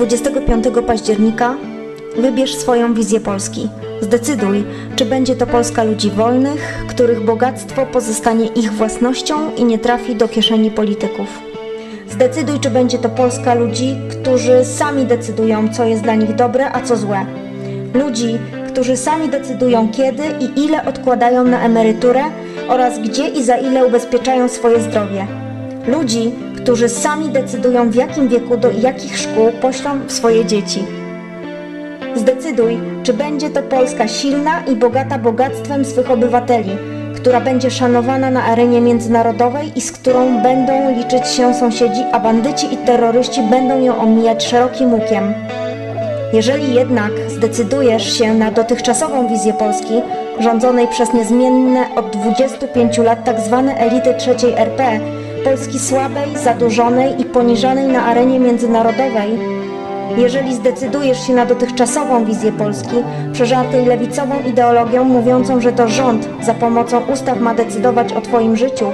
25 października wybierz swoją wizję Polski. Zdecyduj, czy będzie to Polska ludzi wolnych, których bogactwo pozostanie ich własnością i nie trafi do kieszeni polityków. Zdecyduj, czy będzie to Polska ludzi, którzy sami decydują, co jest dla nich dobre, a co złe. Ludzi, którzy sami decydują, kiedy i ile odkładają na emeryturę oraz gdzie i za ile ubezpieczają swoje zdrowie. Ludzi, którzy sami decydują, w jakim wieku do jakich szkół poślą swoje dzieci. Zdecyduj, czy będzie to Polska silna i bogata bogactwem swych obywateli, która będzie szanowana na arenie międzynarodowej i z którą będą liczyć się sąsiedzi, a bandyci i terroryści będą ją omijać szerokim łukiem. Jeżeli jednak zdecydujesz się na dotychczasową wizję Polski, rządzonej przez niezmienne od 25 lat tzw. elity trzeciej RP, Polski słabej, zadłużonej i poniżanej na arenie międzynarodowej, jeżeli zdecydujesz się na dotychczasową wizję Polski, przeżartej lewicową ideologią mówiącą, że to rząd za pomocą ustaw ma decydować o Twoim życiu,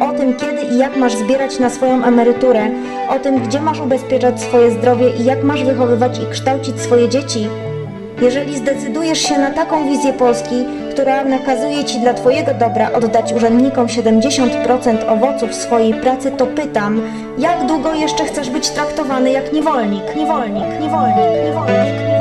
o tym kiedy i jak masz zbierać na swoją emeryturę, o tym gdzie masz ubezpieczać swoje zdrowie i jak masz wychowywać i kształcić swoje dzieci, jeżeli zdecydujesz się na taką wizję Polski, która nakazuje Ci dla Twojego dobra oddać urzędnikom 70% owoców swojej pracy, to pytam, jak długo jeszcze chcesz być traktowany jak niewolnik, niewolnik, niewolnik, niewolnik, niewolnik?